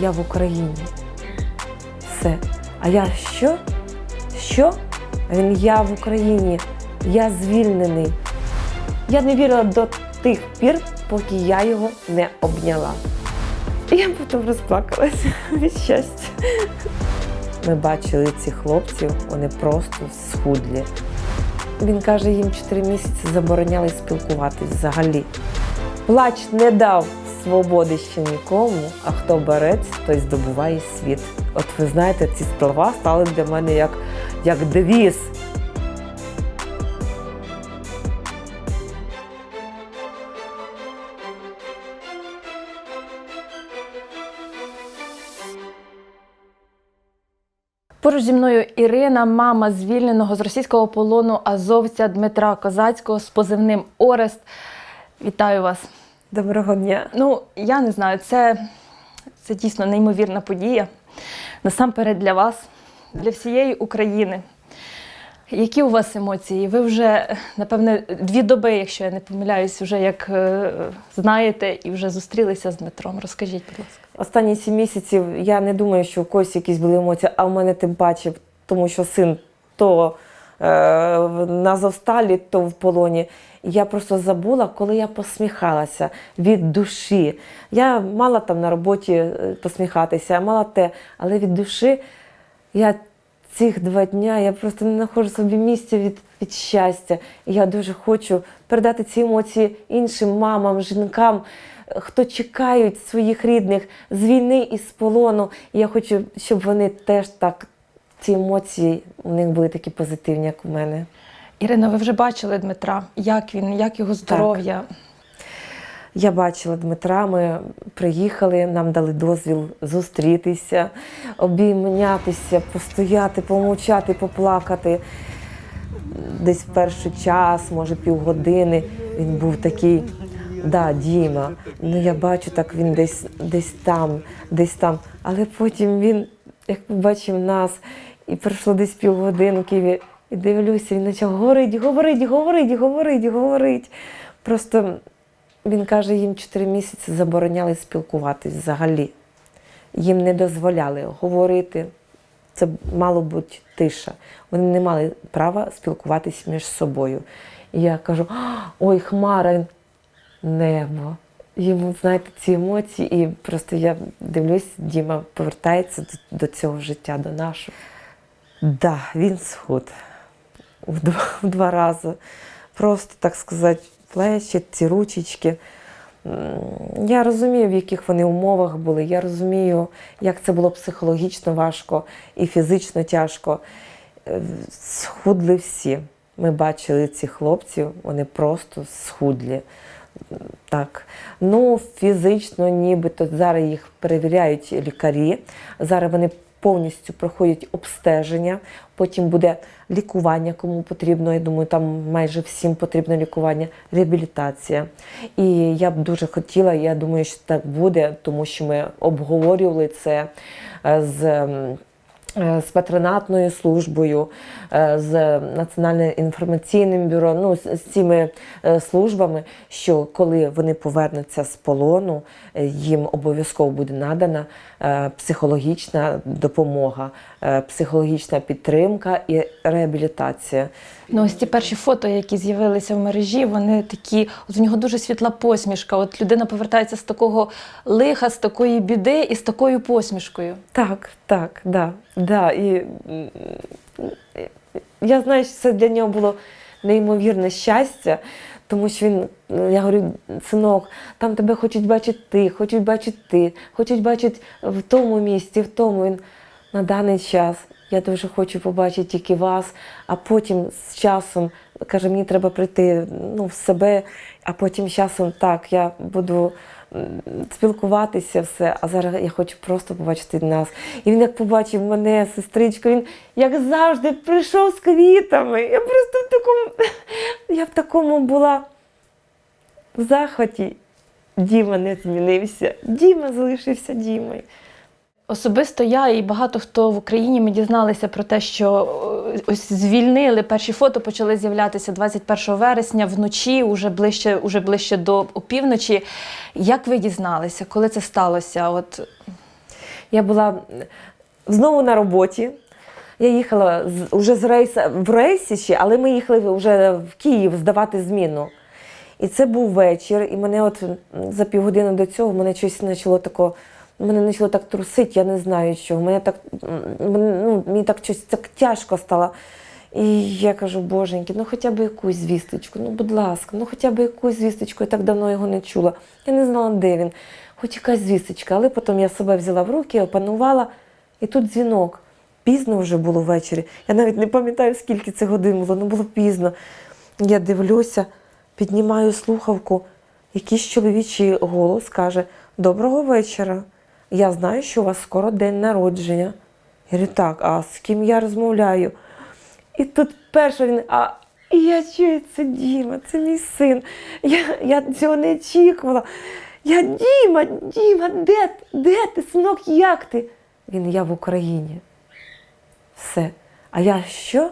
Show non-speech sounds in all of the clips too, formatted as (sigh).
я в Україні. Все. А я що? Що? Він я в Україні, я звільнений. Я не вірила до тих пір, поки я його не обняла. І я потім розплакалася (laughs) від щастя. Ми бачили цих хлопців, вони просто схудлі. Він каже, їм 4 місяці забороняли спілкуватись взагалі. Плач не дав свободи ще нікому, а хто борець, той здобуває світ. От ви знаєте, ці слова стали для мене як, як девіз. Поруч зі мною Ірина, мама звільненого з російського полону азовця Дмитра Козацького з позивним Орест. Вітаю вас. Доброго дня. Ну, я не знаю, це, це дійсно неймовірна подія. Насамперед для вас, для всієї України. Які у вас емоції? Ви вже, напевне, дві доби, якщо я не помиляюсь, вже як е, знаєте і вже зустрілися з Дмитром. Розкажіть, будь ласка. Останні сім місяців я не думаю, що у когось якісь були емоції, а в мене тим паче, тому що син то на Зовсталі, то в полоні. Я просто забула, коли я посміхалася від душі. Я мала там на роботі е, посміхатися, мала те, але від душі я цих два дня я просто не знаходжу собі місця від, від щастя. І я дуже хочу передати ці емоції іншим мамам, жінкам, е, хто чекають своїх рідних з війни і з полону. І я хочу, щоб вони теж так, ці емоції у них були такі позитивні, як у мене. Ірина, ви вже бачили Дмитра, як він, як його здоров'я? Я бачила Дмитра, ми приїхали, нам дали дозвіл зустрітися, обійнятися, постояти, помовчати, поплакати. Десь в перший час, може півгодини, він був такий, да, Діма. Ну я бачу, так він десь, десь там, десь там. Але потім він, як побачив нас, і пройшло десь півгодинки, і дивлюся, він почав говорить, говорить, говорить, говорить, говорить. Просто він каже, їм 4 місяці забороняли спілкуватись взагалі. Їм не дозволяли говорити. Це мало бути тиша. Вони не мали права спілкуватись між собою. І я кажу: ой, хмара, небо. Йому, знаєте, ці емоції, і просто я дивлюсь, Діма повертається до, цього життя, до нашого. Да, він схуд в два, в два рази. Просто, так сказати, плечі, ці ручечки. Я розумію, в яких вони умовах були. Я розумію, як це було психологічно важко і фізично тяжко. Е, Схудли всі. Ми бачили цих хлопців, вони просто схудлі. Так. Ну, фізично, нібито зараз їх перевіряють лікарі. Зараз вони повністю проходять обстеження, потім буде лікування, кому потрібно. Я думаю, там майже всім потрібно лікування, реабілітація. І я б дуже хотіла, я думаю, що так буде, тому що ми обговорювали це е, з. Е, З патронатною службою, е, з Національним інформаційним бюро, ну з, цими е, службами, що коли вони повернуться з полону, їм обов'язково буде надана психологічна допомога, психологічна підтримка і реабілітація. Ну, ось ці перші фото, які з'явилися в мережі, вони такі, от в нього дуже світла посмішка. От людина повертається з такого лиха, з такої біди і з такою посмішкою. Так, так, да, да. І я знаю, що це для нього було неймовірне щастя, тому що він, я говорю, синок, там тебе хочуть бачити ти, хочуть бачити ти, хочуть бачити в тому місці, в тому. Він на даний час. Я дуже хочу побачити тільки вас, а потім з часом каже, мені треба прийти ну, в себе, а потім з часом так, я буду спілкуватися все, а зараз я хочу просто побачити нас. І він як побачив мене, сестричку, він як завжди прийшов з квітами. Я просто в такому, (laughs) я в такому була захваті. Діма не змінився. Діма залишився Дімою. Особисто я і багато хто в Україні ми дізналися про те, що ось звільнили перші фото почали з'являтися 21 вересня вночі, уже ближче, уже ближче до опівночі. Як ви дізналися, коли це сталося? От Я була знову на роботі. Я їхала вже з рейса в рейсі ще, але ми їхали вже в Київ здавати зміну. І це був вечір, і мене от за півгодини до цього мене щось почало тако, мене почало так трусити, я не знаю чого. Мене так, ну, мені так щось так тяжко стало. І я кажу, боженьки, ну хоча б якусь звісточку, ну будь ласка, ну хоча б якусь звісточку, я так давно його не чула. Я не знала, де він. Хоч якась звісточка, але потім я себе взяла в руки, опанувала, і тут дзвінок. Пізно вже було ввечері. Я навіть не пам'ятаю, скільки це годин було, ну було пізно. Я дивлюся, піднімаю слухавку. Якийсь чоловічий голос каже: Доброго вечора. Я знаю, що у вас скоро день народження. Я говорю, так, а з ким я розмовляю? І тут перше він, а я чую, це Діма, це мій син. Я, я цього не очікувала. Я Діма, Діма, де, ти? де ти, синок, як ти? Він, я в Україні. Все. А я що?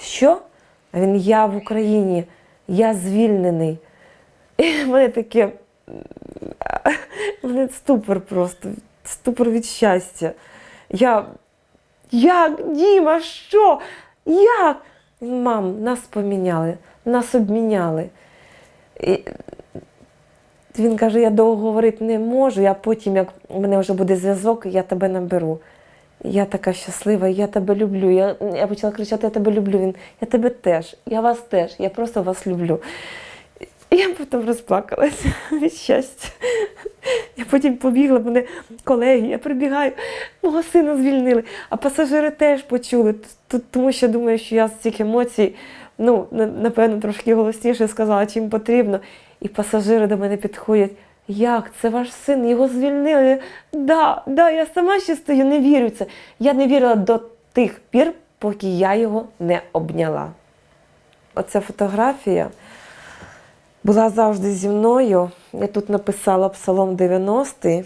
Що? А він я в Україні, я звільнений. І в мене таке мене ступор просто, ступор від щастя. Я. Як, Діма, що? Як? Мам, нас поміняли, нас обміняли. І він каже, я довго говорити не можу, а потім, як у мене вже буде зв'язок, я тебе наберу. Я така щаслива, я тебе люблю. Я, я почала кричати, я тебе люблю. Він, я тебе теж, я вас теж, я просто вас люблю. Я потім розплакалася (laughs) від щастя. Я потім побігла, мене колеги, я прибігаю, мого сина звільнили, а пасажири теж почули, тому що думаю, що я з цих емоцій, ну, напевно, трошки голосніше сказала, чим потрібно. І пасажири до мене підходять. Як? Це ваш син, його звільнили. Да, да, я сама ще стою, не вірю це. Я не вірила до тих пір, поки я його не обняла. Оця фотографія була завжди зі мною. Я тут написала Псалом 90.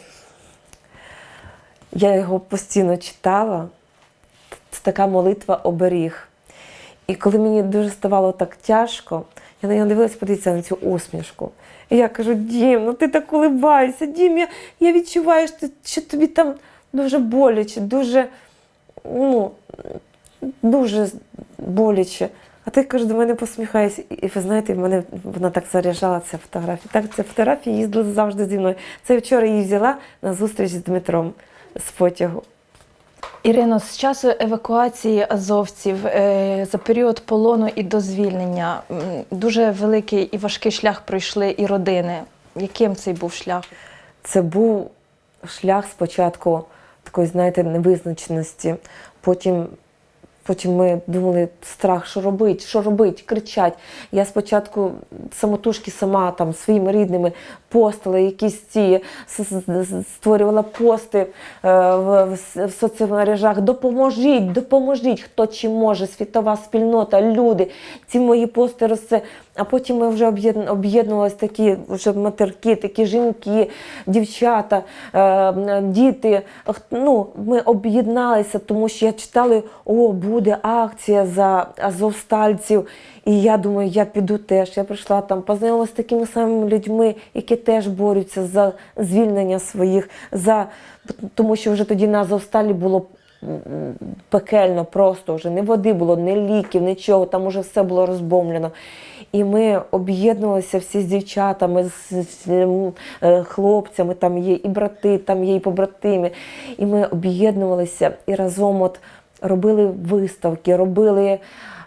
Я його постійно читала. Це така молитва оберіг. І коли мені дуже ставало так тяжко, я на нього дивилася, подивіться на цю усмішку. І я кажу: Дім, ну ти так улибаєшся, Дім, я, я відчуваю, що, що тобі там дуже боляче, дуже, ну, дуже боляче. А ти каже, до мене посміхаєшся. І ви знаєте, в мене вона так заряджала ця фотографія. Так, ця фотографія їздила завжди зі мною. Це я вчора її взяла на зустріч з Дмитром з потягу. Ірино, з часу евакуації азовців е, за період полону і до звільнення дуже великий і важкий шлях пройшли і родини. Яким цей був шлях? Це був шлях спочатку такої, знаєте, невизначеності. Потім, потім ми думали, страх, що робити, що робити, кричать. Я спочатку самотужки сама там своїми рідними постила якісь ці, створювала пости е, в, соцмережах. Допоможіть, допоможіть, хто чим може, світова спільнота, люди. Ці мої пости росте. А потім ми вже об'єднувалися такі вже матерки, такі жінки, дівчата, е, діти. Ну, ми об'єдналися, тому що я читала, о, буде акція за азовстальців. І я думаю, я піду теж. Я прийшла там, познайомилася з такими самими людьми, які теж борються за звільнення своїх, за тому що вже тоді на Азовсталі було пекельно, просто вже не води було, не ліків, нічого, там уже все було розбомлено. І ми об'єднувалися всі з дівчатами, з, з м, е, хлопцями, там є і брати, там є і побратими. І ми об'єднувалися і разом от робили виставки, робили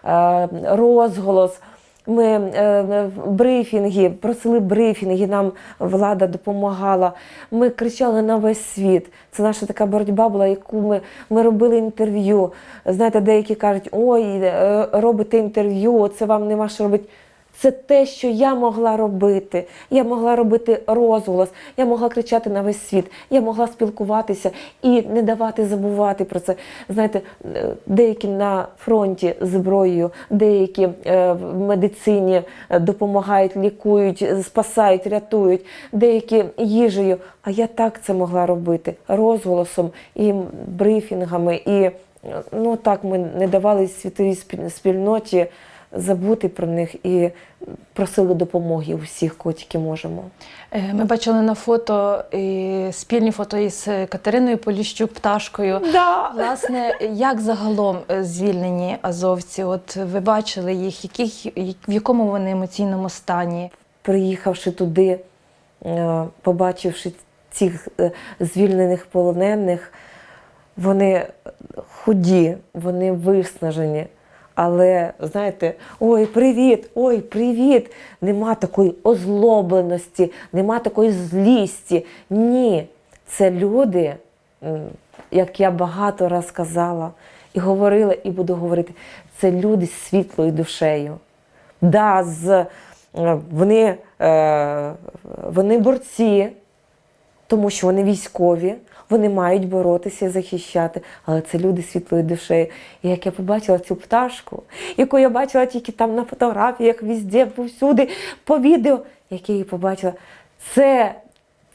е, розголос. Ми е, брифінги, просили брифінги, нам влада допомагала. Ми кричали на весь світ. Це наша така боротьба була, яку ми, ми робили інтерв'ю. Знаєте, деякі кажуть, ой, е, робите інтерв'ю, це вам нема що робити. Це те, що я могла робити. Я могла робити розголос, я могла кричати на весь світ, я могла спілкуватися і не давати забувати про це. Знаєте, е, деякі на фронті зброєю, деякі е, в медицині е, допомагають, лікують, спасають, рятують, деякі їжею. А я так це могла робити розголосом і брифінгами. І ну так ми не давали світовій спіль- спільноті забути про них і просили допомоги у всіх, кого тільки можемо. Е, Ми бачили на фото і спільні фото із Катериною Поліщук, пташкою. Да. Власне, як загалом е, звільнені азовці? От ви бачили їх, яких, в якому вони емоційному стані? Приїхавши туди, е, побачивши цих е, звільнених полонених, вони худі, вони виснажені. Але знаєте, ой, привіт, ой, привіт! Нема такої озлобленості, нема такої злісті. Ні, це люди, як я багато раз казала і говорила, і буду говорити, це люди з світлою душею. Да, з, е, вони, е, вони борці, тому що вони військові, вони мають боротися і захищати, але це люди світлою душею. І як я побачила цю пташку, яку я бачила тільки там на фотографіях, везде, повсюди, по відео, як я побачила, це,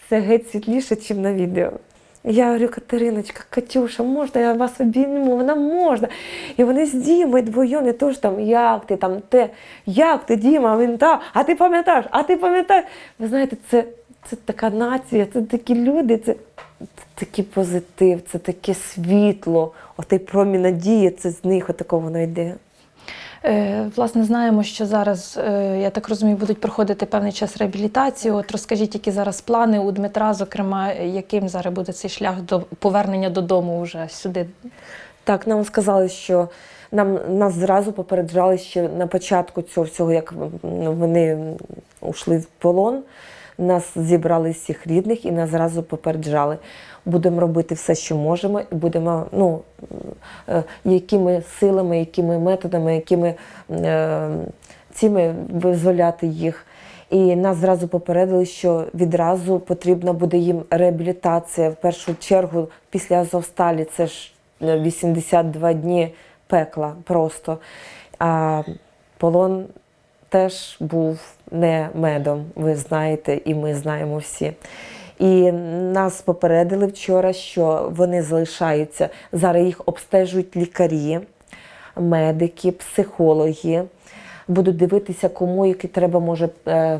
це геть світліше, ніж на відео. Я говорю, Катериночка, Катюша, можна я вас обійму? Вона можна. І вони з Дімою двоєм, не то ж там, як ти там те, як ти, Діма, він та, а ти пам'ятаєш, а ти пам'ятаєш. Ви знаєте, це, це така нація, це такі люди, це, це такий позитив, це таке світло, отей промінь надії, це з них отако воно йде. Е, Власне, знаємо, що зараз, е, я так розумію, будуть проходити певний час реабілітації. От розкажіть, які зараз плани у Дмитра, зокрема, яким зараз буде цей шлях до повернення додому вже сюди? Так, нам сказали, що нам нас зразу попереджали ще на початку цього всього, як вони ушли в полон. Нас зібрали всіх рідних і нас зразу попереджали. Будемо робити все, що можемо, і будемо, ну, е, якими силами, якими методами, якими е, цими визволяти їх. І нас зразу попередили, що відразу потрібна буде їм реабілітація. В першу чергу після Азовсталі це ж е, 82 дні пекла просто. А полон теж був не медом, ви знаєте, і ми знаємо всі. І нас попередили вчора, що вони залишаються. Зараз їх обстежують лікарі, медики, психологи. Будуть дивитися, кому які треба може е,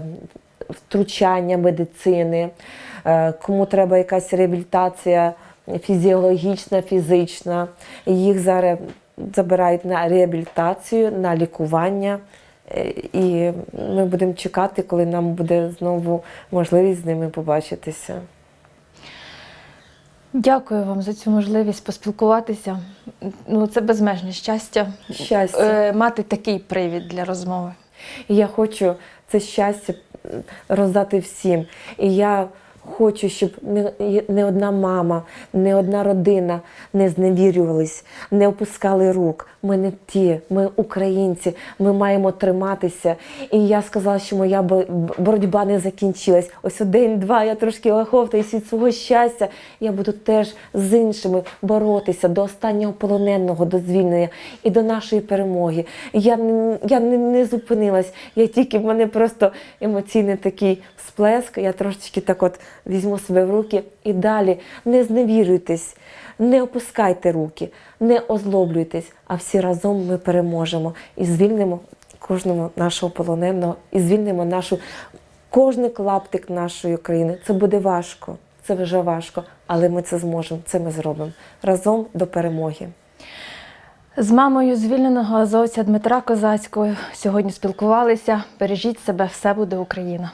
втручання медицини, е, кому треба якась реабілітація фізіологічна, фізична. Їх зараз забирають на реабілітацію, на лікування. Е, І ми будемо чекати, коли нам буде знову можливість з ними побачитися. Дякую вам за цю можливість поспілкуватися. Ну, це безмежне щастя. Щастя. Е, Мати такий привід для розмови. І я хочу це щастя роздати всім. І я хочу, щоб не, одна мама, не одна родина не зневірювались, не опускали рук. Ми не ті, ми українці, ми маємо триматися. І я сказала, що моя бо- боротьба не закінчилась. Ось день-два я трошки лаховтаюсь від свого щастя. Я буду теж з іншими боротися до останнього полоненого, до звільнення і до нашої перемоги. Я, я не, не зупинилась. Я тільки в мене просто емоційний такий сплеск. Я трошечки так от візьму себе в руки і далі не зневірюйтесь, не опускайте руки, не озлоблюйтесь, а всі разом ми переможемо і звільнимо кожного нашого полоненого, і звільнимо нашу кожний клаптик нашої країни. Це буде важко, це вже важко, але ми це зможемо, це ми зробимо разом до перемоги. З мамою звільненого азовця Дмитра Козацького сьогодні спілкувалися. Бережіть себе, все буде Україна.